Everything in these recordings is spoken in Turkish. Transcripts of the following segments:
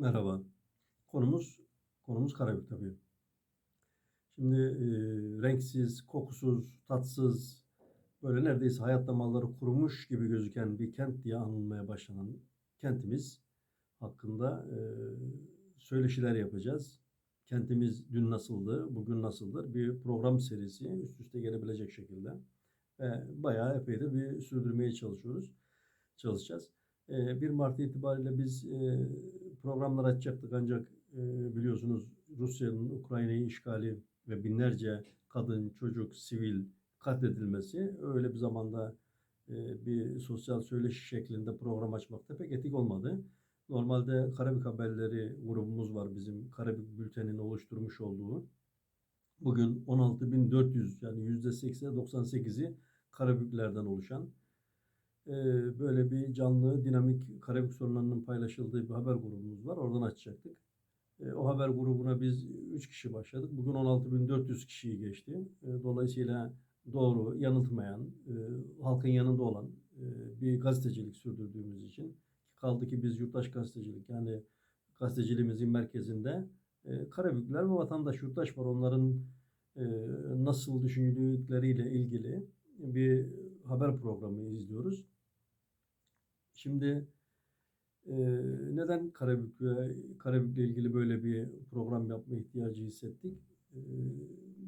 Merhaba. Konumuz konumuz Karabük tabii. Şimdi e, renksiz, kokusuz, tatsız, böyle neredeyse hayat damarları kurumuş gibi gözüken bir kent diye anılmaya başlanan kentimiz hakkında e, söyleşiler yapacağız. Kentimiz dün nasıldı, bugün nasıldır? Bir program serisi üst üste gelebilecek şekilde. Ve bayağı epey de bir sürdürmeye çalışıyoruz, çalışacağız. E, 1 Mart itibariyle biz e, programlar açacaktık ancak e, biliyorsunuz Rusya'nın Ukrayna'yı işgali ve binlerce kadın, çocuk, sivil katledilmesi öyle bir zamanda e, bir sosyal söyleşi şeklinde program açmak da pek etik olmadı. Normalde Karabük Haberleri grubumuz var bizim Karabük Bülteni'nin oluşturmuş olduğu. Bugün 16.400 yani %98'i Karabüklerden oluşan böyle bir canlı, dinamik Karabük sorunlarının paylaşıldığı bir haber grubumuz var. Oradan açacaktık. O haber grubuna biz 3 kişi başladık. Bugün 16.400 kişiyi geçti. Dolayısıyla doğru, yanıltmayan, halkın yanında olan bir gazetecilik sürdürdüğümüz için kaldı ki biz yurttaş gazetecilik yani gazeteciliğimizin merkezinde Karabükler ve vatandaş yurttaş var. Onların nasıl düşündükleriyle ilgili bir haber programı izliyoruz. Şimdi e, neden Karabük ve Karabük'le ilgili böyle bir program yapma ihtiyacı hissettik? E,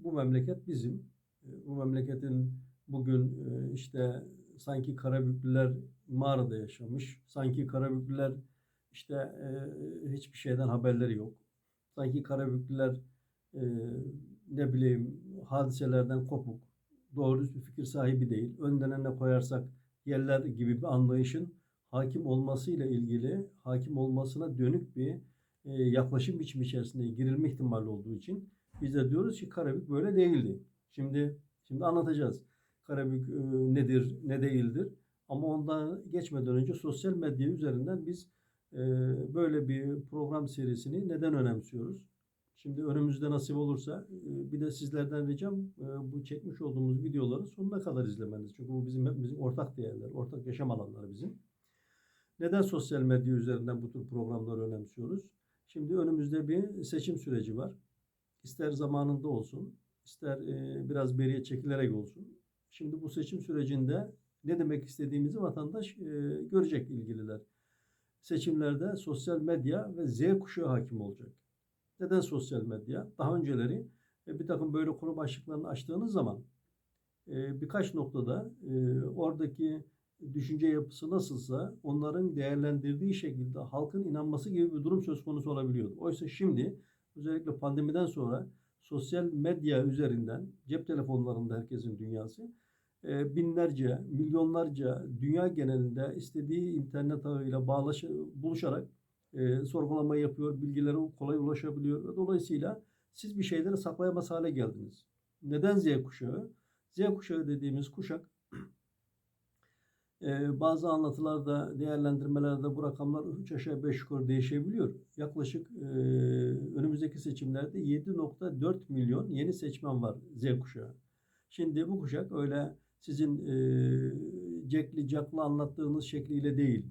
bu memleket bizim. E, bu memleketin bugün e, işte sanki Karabüklüler mağarada yaşamış, sanki Karabüklüler işte e, hiçbir şeyden haberleri yok. Sanki Karabüklüler e, ne bileyim hadiselerden kopuk, doğru bir fikir sahibi değil. Önden ne koyarsak yerler gibi bir anlayışın hakim olmasıyla ilgili, hakim olmasına dönük bir e, yaklaşım biçimi içerisinde girilme ihtimali olduğu için biz de diyoruz ki Karabük böyle değildi. Şimdi şimdi anlatacağız. Karabük e, nedir, ne değildir. Ama ondan geçmeden önce sosyal medya üzerinden biz e, böyle bir program serisini neden önemsiyoruz? Şimdi önümüzde nasip olursa e, bir de sizlerden ricam e, bu çekmiş olduğumuz videoları sonuna kadar izlemeniz. Çünkü bu bizim hepimizin ortak değerler, ortak yaşam alanları bizim. Neden sosyal medya üzerinden bu tür programları önemsiyoruz? Şimdi önümüzde bir seçim süreci var. İster zamanında olsun, ister e, biraz beriye çekilerek olsun. Şimdi bu seçim sürecinde ne demek istediğimizi vatandaş görecek ilgililer. Seçimlerde sosyal medya ve Z kuşağı hakim olacak. Neden sosyal medya? Daha önceleri e, bir takım böyle konu başlıklarını açtığınız zaman e, birkaç noktada e, oradaki düşünce yapısı nasılsa onların değerlendirdiği şekilde halkın inanması gibi bir durum söz konusu olabiliyordu. Oysa şimdi özellikle pandemiden sonra sosyal medya üzerinden cep telefonlarında herkesin dünyası binlerce, milyonlarca dünya genelinde istediği internet ağıyla bağlaş, buluşarak e, sorgulama yapıyor, bilgilere kolay ulaşabiliyor. Dolayısıyla siz bir şeyleri saklayamaz hale geldiniz. Neden Z kuşağı? Z kuşağı dediğimiz kuşak e, bazı anlatılarda, değerlendirmelerde bu rakamlar 3 aşağı 5 yukarı değişebiliyor. Yaklaşık e, önümüzdeki seçimlerde 7.4 milyon yeni seçmen var Z kuşağı. Şimdi bu kuşak öyle sizin e, cekli caklı anlattığınız şekliyle değil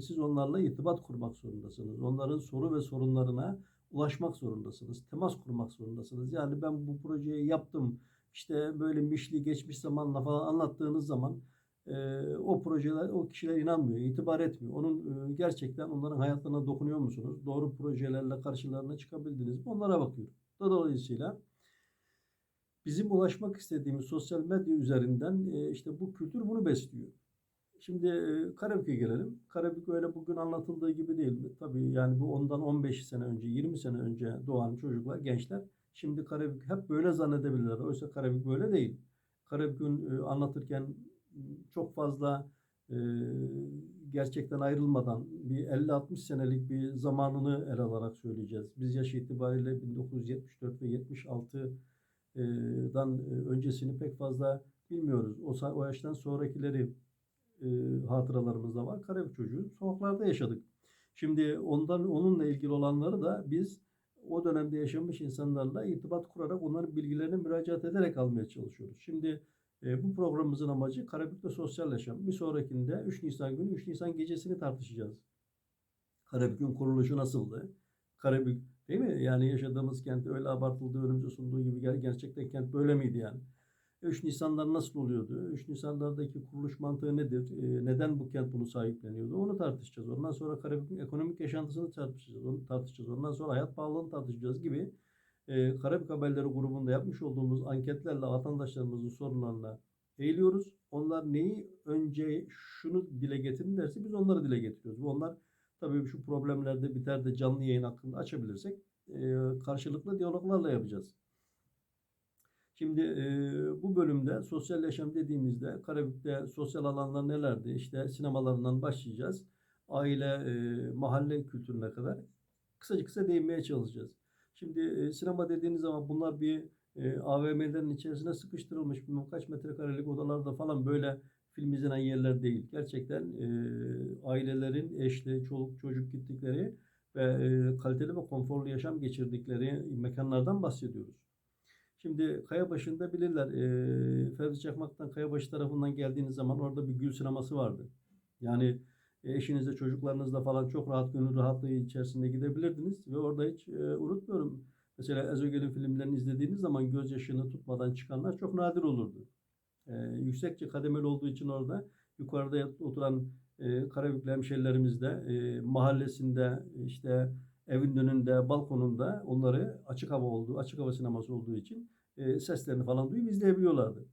siz onlarla irtibat kurmak zorundasınız. Onların soru ve sorunlarına ulaşmak zorundasınız. Temas kurmak zorundasınız. Yani ben bu projeyi yaptım. İşte böyle mişli geçmiş zamanla falan anlattığınız zaman e, o projeler, o kişiler inanmıyor, itibar etmiyor. Onun e, gerçekten onların hayatlarına dokunuyor musunuz? Doğru projelerle karşılarına çıkabildiniz mi? Onlara bakıyor. Dolayısıyla bizim ulaşmak istediğimiz sosyal medya üzerinden e, işte bu kültür bunu besliyor. Şimdi e, Karabük'e gelelim. Karabük öyle bugün anlatıldığı gibi değil. Tabii yani bu ondan 15 sene önce, 20 sene önce doğan çocuklar, gençler şimdi Karabük hep böyle zannedebilirler. Oysa Karabük böyle değil. Karabük'ün e, anlatırken çok fazla e, gerçekten ayrılmadan bir 50-60 senelik bir zamanını ele alarak söyleyeceğiz. Biz yaş itibariyle 1974 ve 76'dan öncesini pek fazla bilmiyoruz. O, o yaştan sonrakileri e, hatıralarımızda var. Karabük çocuğu sokaklarda yaşadık. Şimdi ondan onunla ilgili olanları da biz o dönemde yaşamış insanlarla irtibat kurarak onların bilgilerine müracaat ederek almaya çalışıyoruz. Şimdi e, bu programımızın amacı Karabük'te sosyal yaşam. Bir sonrakinde 3 Nisan günü 3 Nisan gecesini tartışacağız. Karabük'ün kuruluşu nasıldı? Karabük değil mi? Yani yaşadığımız kent öyle abartıldığı önümüze sunduğu gibi ger- gerçekten kent böyle miydi yani? 3 Nisanlar nasıl oluyordu? 3 Nisanlardaki kuruluş mantığı nedir? Ee, neden bu kent bunu sahipleniyordu? Onu tartışacağız. Ondan sonra Karabük'ün ekonomik yaşantısını tartışacağız. Onu tartışacağız. Ondan sonra hayat pahalılığını tartışacağız gibi e, Karabük Haberleri grubunda yapmış olduğumuz anketlerle vatandaşlarımızın sorunlarına eğiliyoruz. Onlar neyi önce şunu dile getirin derse biz onları dile getiriyoruz. Bu onlar tabii şu problemlerde biter de canlı yayın hakkında açabilirsek e, karşılıklı diyaloglarla yapacağız. Şimdi e, bu bölümde sosyal yaşam dediğimizde Karabük'te sosyal alanlar nelerdi? İşte sinemalarından başlayacağız. Aile, e, mahalle kültürüne kadar kısaca kısa değinmeye çalışacağız. Şimdi e, sinema dediğiniz zaman bunlar bir e, AVM'lerin içerisine sıkıştırılmış bilmem kaç metrekarelik odalarda falan böyle film izlenen yerler değil. Gerçekten e, ailelerin eşli, çoluk çocuk gittikleri ve e, kaliteli ve konforlu yaşam geçirdikleri mekanlardan bahsediyoruz. Şimdi Kayabaşı'nda bilirler. E, Ferdi Çakmak'tan Kayabaşı tarafından geldiğiniz zaman orada bir gül sineması vardı. Yani eşinizle çocuklarınızla falan çok rahat gönül rahatlığı içerisinde gidebilirdiniz ve orada hiç e, unutmuyorum. Mesela Ezogel'in filmlerini izlediğiniz zaman gözyaşını tutmadan çıkanlar çok nadir olurdu. E, yüksekçe kademeli olduğu için orada yukarıda oturan e, Karabüklü hemşerilerimiz de e, mahallesinde işte evin önünde, balkonunda onları açık hava olduğu, açık hava sineması olduğu için e, seslerini falan duyup izleyebiliyorlardı.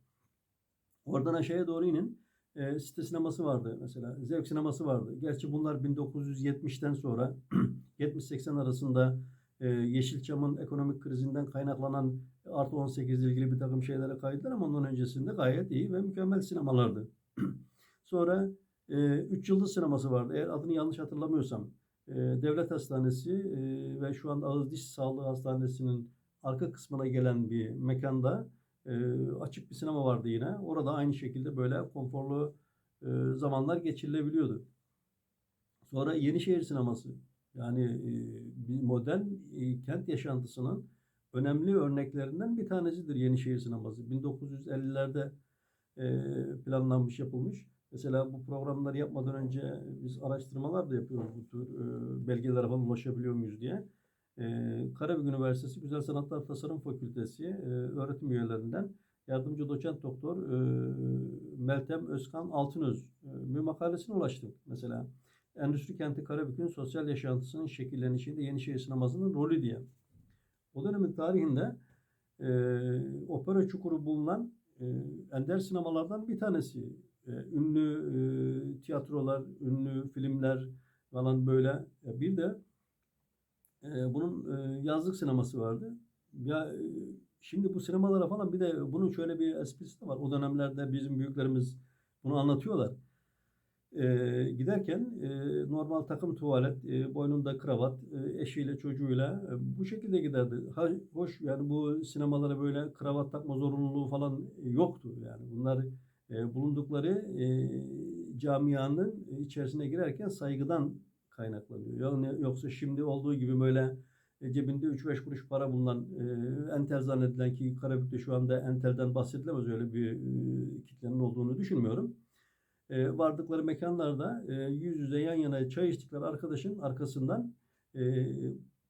Oradan aşağıya doğru inin. E, site sineması vardı mesela. Zevk sineması vardı. Gerçi bunlar 1970'ten sonra 70-80 arasında e, Yeşilçam'ın ekonomik krizinden kaynaklanan artı 18 ile ilgili bir takım şeylere kaydılar ama ondan öncesinde gayet iyi ve mükemmel sinemalardı. sonra 3 yıldız sineması vardı. Eğer adını yanlış hatırlamıyorsam. E, Devlet Hastanesi e, ve şu anda Ağız Diş Sağlığı Hastanesi'nin arka kısmına gelen bir mekanda e, açık bir sinema vardı yine. Orada aynı şekilde böyle konforlu e, zamanlar geçirilebiliyordu. Sonra Yenişehir sineması. Yani e, modern e, kent yaşantısının önemli örneklerinden bir tanesidir Yenişehir sineması. 1950'lerde e, planlanmış, yapılmış. Mesela bu programları yapmadan önce biz araştırmalar da yapıyoruz bu tür e, belgelere falan ulaşabiliyor muyuz diye. E, Karabük Üniversitesi Güzel Sanatlar Tasarım Fakültesi e, öğretim üyelerinden yardımcı doçent doktor e, Meltem Özkan Altınöz e, bir makalesine ulaştık mesela. Endüstri kenti Karabük'ün sosyal yaşantısının şekillenişinde Yenişehir sinemasının rolü diye. O dönemin tarihinde e, opera çukuru bulunan e, ender sinemalardan bir tanesi. E, ünlü e, tiyatrolar, ünlü filmler falan böyle. E, bir de e, bunun e, yazlık sineması vardı. Ya e, şimdi bu sinemalara falan bir de bunun şöyle bir esprisi de var. O dönemlerde bizim büyüklerimiz bunu anlatıyorlar. E, giderken e, normal takım tuvalet, e, boynunda kravat, e, eşiyle çocuğuyla e, bu şekilde giderdi. Ha, hoş yani bu sinemalara böyle kravat takma zorunluluğu falan yoktu. Yani bunlar e, bulundukları e, camianın içerisine girerken saygıdan kaynaklanıyor. Yani yoksa şimdi olduğu gibi böyle e, cebinde 3-5 kuruş para bulunan e, entel zannedilen ki Karabük'te şu anda entelden bahsedilemez öyle bir e, kitlenin olduğunu düşünmüyorum. E, vardıkları mekanlarda e, yüz yüze yan yana çay içtikleri arkadaşın arkasından e,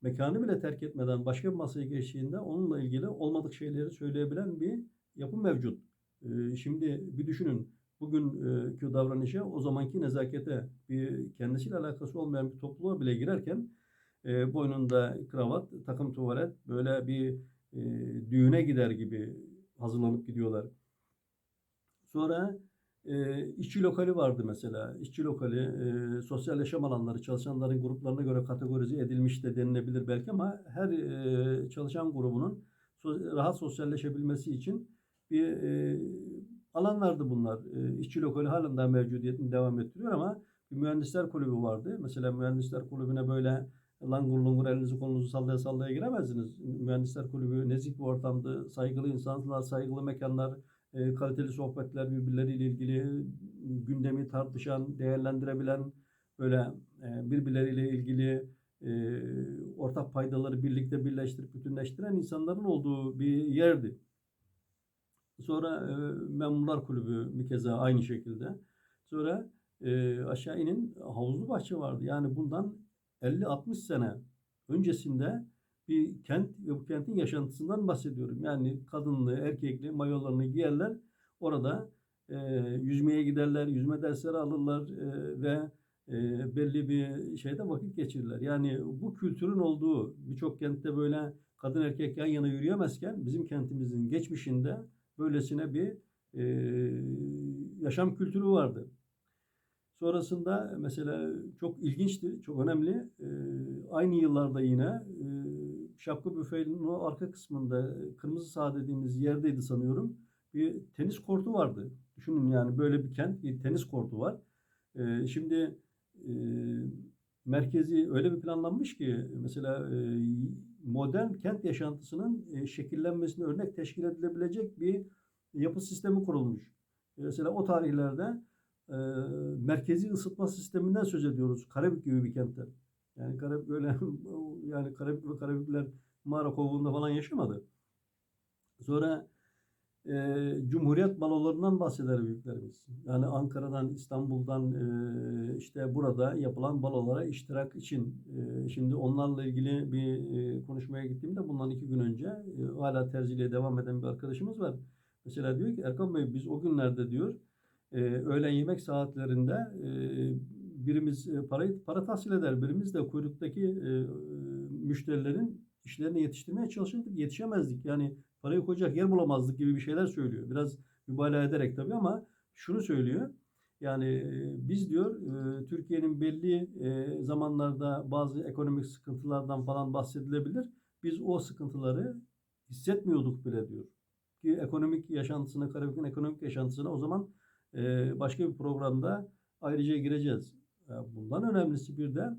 mekanı bile terk etmeden başka bir masaya geçtiğinde onunla ilgili olmadık şeyleri söyleyebilen bir yapı mevcut. E, şimdi bir düşünün bugünkü davranışa o zamanki nezakete bir kendisiyle alakası olmayan bir topluluğa bile girerken e, boynunda kravat, takım tuvalet böyle bir e, düğüne gider gibi hazırlanıp gidiyorlar. Sonra e, işçi lokali vardı mesela. İşçi lokali, e, sosyal yaşam alanları çalışanların gruplarına göre kategorize edilmiş de denilebilir belki ama her e, çalışan grubunun rahat sosyalleşebilmesi için bir e, alanlardı bunlar. E, işçi lokali halen daha mevcudiyetini devam ettiriyor ama bir mühendisler kulübü vardı. Mesela mühendisler kulübüne böyle langur lungur elinizi kolunuzu sallaya sallaya giremezdiniz. Mühendisler kulübü nezih bir ortamdı. Saygılı insanlar, saygılı mekanlar, e, kaliteli sohbetler birbirleriyle ilgili gündemi tartışan, değerlendirebilen böyle e, birbirleriyle ilgili e, ortak paydaları birlikte birleştirip bütünleştiren insanların olduğu bir yerdi. Sonra e, Memurlar Kulübü bir keza aynı şekilde. Sonra e, aşağı inin havuzlu bahçe vardı. Yani bundan 50-60 sene öncesinde bir kent ve bu kentin yaşantısından bahsediyorum. Yani kadınlı, erkekli mayolarını giyerler. Orada e, yüzmeye giderler, yüzme dersleri alırlar e, ve e, belli bir şeyde vakit geçirirler. Yani bu kültürün olduğu birçok kentte böyle kadın erkek yan yana yürüyemezken bizim kentimizin geçmişinde böylesine bir e, yaşam kültürü vardı. Sonrasında mesela çok ilginçti, çok önemli. E, aynı yıllarda yine e, Şapka Büfe'nin o arka kısmında Kırmızı Saha dediğimiz yerdeydi sanıyorum. Bir tenis kortu vardı. Düşünün yani böyle bir kent, bir tenis kortu var. E, şimdi e, merkezi öyle bir planlanmış ki mesela e, modern kent yaşantısının e, şekillenmesine örnek teşkil edilebilecek bir yapı sistemi kurulmuş. Mesela o tarihlerde e, merkezi ısıtma sisteminden söz ediyoruz. Karabük gibi bir kentte. Yani Karabük öyle yani Karabük ve Karabükler mağara kovuğunda falan yaşamadı. Sonra e, Cumhuriyet balolarından bahseder büyüklerimiz. Yani Ankara'dan, İstanbul'dan e, işte burada yapılan balolara iştirak için. E, şimdi onlarla ilgili bir e, konuşmaya gittiğimde bundan iki gün önce e, hala terziliğe devam eden bir arkadaşımız var. Mesela diyor ki Erkan Bey biz o günlerde diyor e, öğlen yemek saatlerinde e, birimiz parayı para tahsil eder, birimiz de kuyruktaki e, müşterilerin işlerini yetiştirmeye çalışırdık, yetişemezdik. Yani parayı koyacak yer bulamazdık gibi bir şeyler söylüyor. Biraz mübalağa ederek tabii ama şunu söylüyor. Yani biz diyor Türkiye'nin belli zamanlarda bazı ekonomik sıkıntılardan falan bahsedilebilir. Biz o sıkıntıları hissetmiyorduk bile diyor. Ki ekonomik yaşantısına, Karabük'ün ekonomik yaşantısına o zaman başka bir programda ayrıca gireceğiz. Bundan önemlisi bir de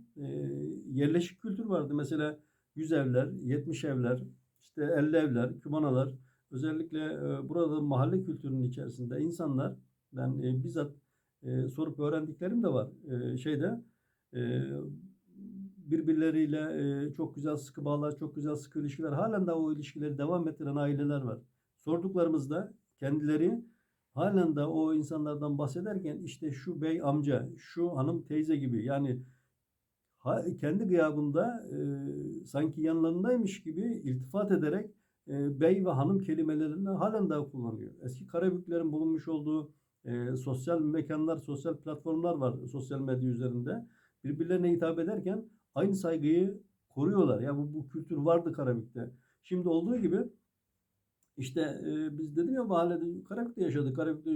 yerleşik kültür vardı. Mesela 100 evler, 70 evler, işte 50 evler, kümanalar. Özellikle burada mahalle kültürünün içerisinde insanlar, ben bizzat sorup öğrendiklerim de var. Şeyde birbirleriyle çok güzel sıkı bağlar, çok güzel sıkı ilişkiler. Halen daha o ilişkileri devam ettiren aileler var. Sorduklarımızda kendileri halen de o insanlardan bahsederken işte şu bey amca, şu hanım teyze gibi yani kendi gıyabında e, sanki yanlarındaymış gibi iltifat ederek e, bey ve hanım kelimelerini halen daha kullanıyor. Eski Karabüklerin bulunmuş olduğu e, sosyal mekanlar, sosyal platformlar var sosyal medya üzerinde. Birbirlerine hitap ederken aynı saygıyı koruyorlar. Ya bu, bu kültür vardı Karabük'te. Şimdi olduğu gibi işte e, biz dedim ya mahallede Karabük'te yaşadık. Karabük'te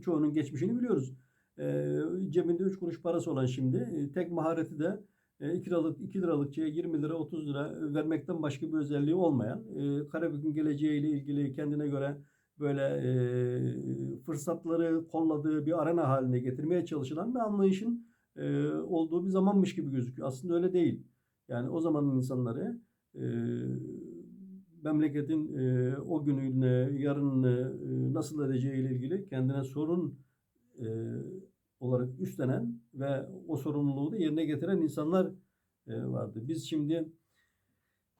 çoğunun geçmişini biliyoruz. E, cebinde 3 kuruş parası olan şimdi e, tek mahareti de 2 liralık 2 liralık şeye 20 lira 30 lira vermekten başka bir özelliği olmayan e, Karabük'ün geleceğiyle ilgili kendine göre böyle e, fırsatları kolladığı bir arena haline getirmeye çalışılan bir anlayışın e, olduğu bir zamanmış gibi gözüküyor. Aslında öyle değil. Yani o zamanın insanları e, memleketin e, o gününü, yarınını e, nasıl edeceğiyle ilgili kendine sorun e, olarak üstlenen ve o sorumluluğu da yerine getiren insanlar e, vardı. Biz şimdi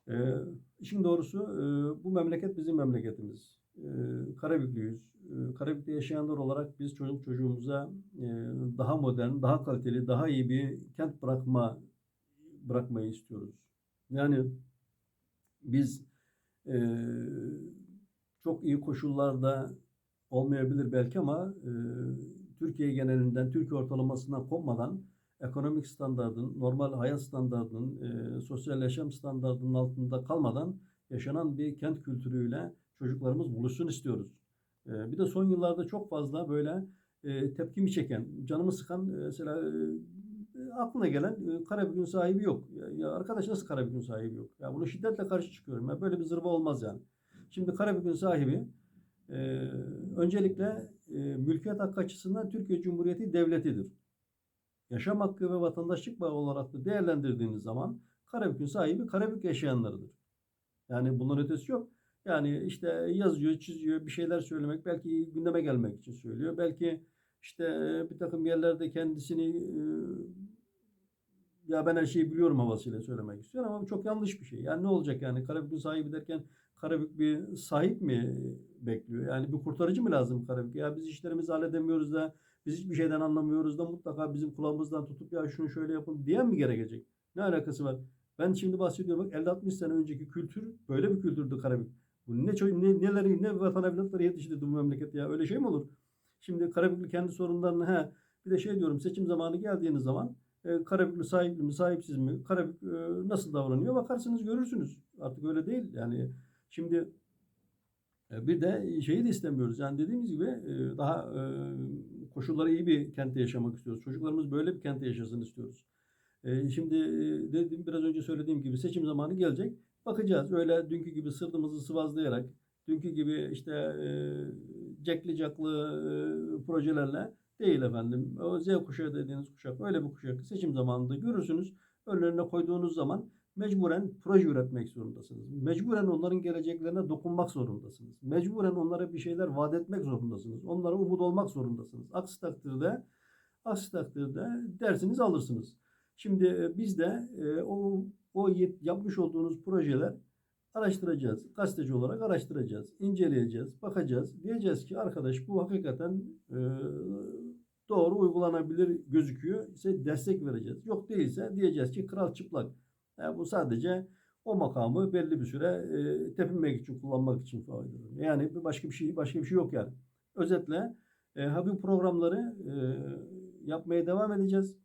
e, işin doğrusu e, bu memleket bizim memleketimiz. Karabüklüyüz. Karabük'te yaşayanlar olarak biz çocuk çocuğumuza daha modern, daha kaliteli, daha iyi bir kent bırakma bırakmayı istiyoruz. Yani biz çok iyi koşullarda olmayabilir belki ama Türkiye genelinden, Türkiye ortalamasından kopmadan ekonomik standartın, normal hayat standartının, e, sosyal yaşam standartının altında kalmadan yaşanan bir kent kültürüyle çocuklarımız buluşsun istiyoruz. E, bir de son yıllarda çok fazla böyle e, tepkimi çeken, canımı sıkan mesela e, aklına gelen e, Karabük'ün sahibi yok. Ya, ya arkadaş nasıl Karabük'ün sahibi yok? Ya bunu şiddetle karşı çıkıyorum. Ya böyle bir zırva olmaz yani. Şimdi Karabük'ün sahibi e, öncelikle e, mülkiyet hakkı açısından Türkiye Cumhuriyeti devletidir. Yaşam hakkı ve vatandaşlık bağı olarak da değerlendirdiğiniz zaman Karabük'ün sahibi Karabük yaşayanlarıdır. Yani bunun ötesi yok. Yani işte yazıyor, çiziyor, bir şeyler söylemek, belki gündeme gelmek için söylüyor. Belki işte bir takım yerlerde kendisini ya ben her şeyi biliyorum havasıyla söylemek istiyor ama bu çok yanlış bir şey. Yani ne olacak yani Karabük'ün sahibi derken Karabük bir sahip mi bekliyor? Yani bir kurtarıcı mı lazım Karabük? Ya biz işlerimizi halledemiyoruz da biz hiçbir şeyden anlamıyoruz da mutlaka bizim kulağımızdan tutup ya şunu şöyle yapın diyen mi gerekecek? Ne alakası var? Ben şimdi bahsediyorum bak 50-60 sene önceki kültür böyle bir kültürdü Karabük. Bu ne, ne neleri ne vatan evlatları yetiştirdi bu memleket ya. Öyle şey mi olur? Şimdi Karabüklü kendi sorunlarını he bir de şey diyorum seçim zamanı geldiğiniz zaman e, Karabüklü sahipli mi sahipsiz mi Karabük e, nasıl davranıyor bakarsınız görürsünüz. Artık öyle değil yani şimdi e, bir de şeyi de istemiyoruz. Yani dediğimiz gibi e, daha e, koşulları iyi bir kentte yaşamak istiyoruz. Çocuklarımız böyle bir kentte yaşasın istiyoruz. Şimdi dedim biraz önce söylediğim gibi seçim zamanı gelecek. Bakacağız. Öyle dünkü gibi sırtımızı sıvazlayarak, dünkü gibi işte cekli caklı projelerle değil efendim. O Z kuşağı dediğiniz kuşak öyle bir kuşak. Seçim zamanında görürsünüz. Önlerine koyduğunuz zaman mecburen proje üretmek zorundasınız. Mecburen onların geleceklerine dokunmak zorundasınız. Mecburen onlara bir şeyler vaat etmek zorundasınız. Onlara umut olmak zorundasınız. Aksi takdirde aksi takdirde dersiniz alırsınız. Şimdi e, biz de e, o o yapmış olduğunuz projeler araştıracağız. Gazeteci olarak araştıracağız, inceleyeceğiz, bakacağız. Diyeceğiz ki arkadaş bu hakikaten e, doğru uygulanabilir gözüküyor. ise destek vereceğiz. Yok değilse diyeceğiz ki kral çıplak. Yani bu sadece o makamı belli bir süre e, tepinmek için kullanmak için faydalanıyor. Yani başka bir şey başka bir şey yok yani. Özetle e, Habib programları e, yapmaya devam edeceğiz.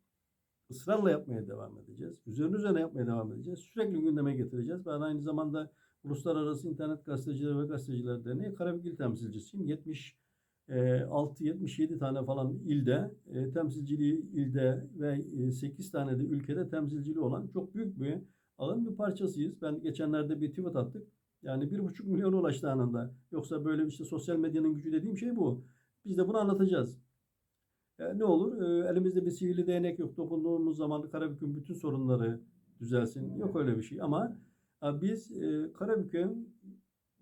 Israrla yapmaya devam edeceğiz. Üzerine üzerine yapmaya devam edeceğiz. Sürekli gündeme getireceğiz. Ben aynı zamanda Uluslararası İnternet Gazetecileri ve Gazeteciler Derneği Karabükil temsilcisiyim. 70 ee, e, 6-77 tane falan ilde, e, temsilciliği ilde ve e, 8 tane de ülkede temsilciliği olan çok büyük bir ağın bir parçasıyız. Ben geçenlerde bir tweet attık. Yani 1,5 milyona ulaştı anında. Yoksa böyle işte sosyal medyanın gücü dediğim şey bu. Biz de bunu anlatacağız. E, ne olur? E, elimizde bir sihirli değnek yok. Dokunduğumuz zaman Karabük'ün bütün sorunları düzelsin. Yok öyle bir şey ama e, biz e, Karabük'ün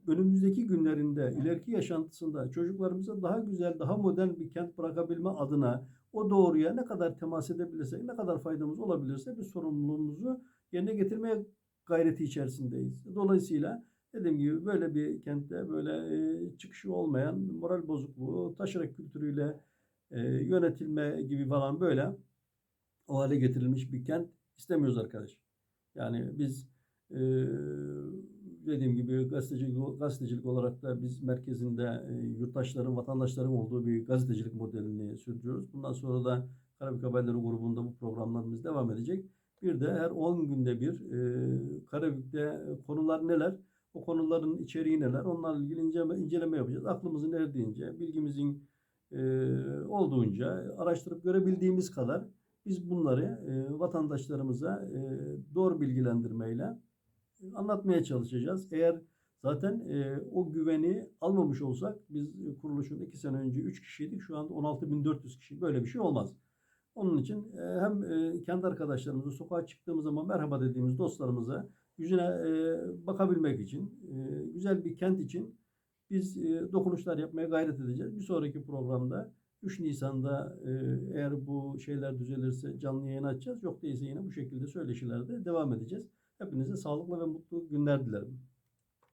önümüzdeki günlerinde, ileriki yaşantısında çocuklarımıza daha güzel, daha modern bir kent bırakabilme adına o doğruya ne kadar temas edebilirsek, ne kadar faydamız olabilirse bir sorumluluğumuzu yerine getirmeye gayreti içerisindeyiz. Dolayısıyla dediğim gibi böyle bir kentte böyle e, çıkışı olmayan moral bozukluğu, taşerak kültürüyle e, yönetilme gibi falan böyle o hale getirilmiş bir kent istemiyoruz arkadaş. Yani biz e, dediğim gibi gazetecilik, gazetecilik olarak da biz merkezinde e, yurttaşların, vatandaşların olduğu bir gazetecilik modelini sürdürüyoruz. Bundan sonra da Karabük Haberleri grubunda bu programlarımız devam edecek. Bir de her 10 günde bir e, Karabük'te konular neler, o konuların içeriği neler, onlarla ilgili inceleme, inceleme yapacağız. Aklımızın erdiğince, bilgimizin e, olduğunca, araştırıp görebildiğimiz kadar biz bunları e, vatandaşlarımıza e, doğru bilgilendirmeyle anlatmaya çalışacağız. Eğer zaten e, o güveni almamış olsak biz e, kuruluşun iki sene önce 3 kişiydik. Şu anda 16.400 kişi. Böyle bir şey olmaz. Onun için e, hem e, kendi arkadaşlarımızı sokağa çıktığımız zaman merhaba dediğimiz dostlarımıza yüzüne e, bakabilmek için, e, güzel bir kent için biz e, dokunuşlar yapmaya gayret edeceğiz. Bir sonraki programda 3 Nisan'da e, eğer bu şeyler düzelirse canlı yayın açacağız. Yok değilse yine bu şekilde söyleşilerde devam edeceğiz. Hepinize sağlıklı ve mutlu günler dilerim.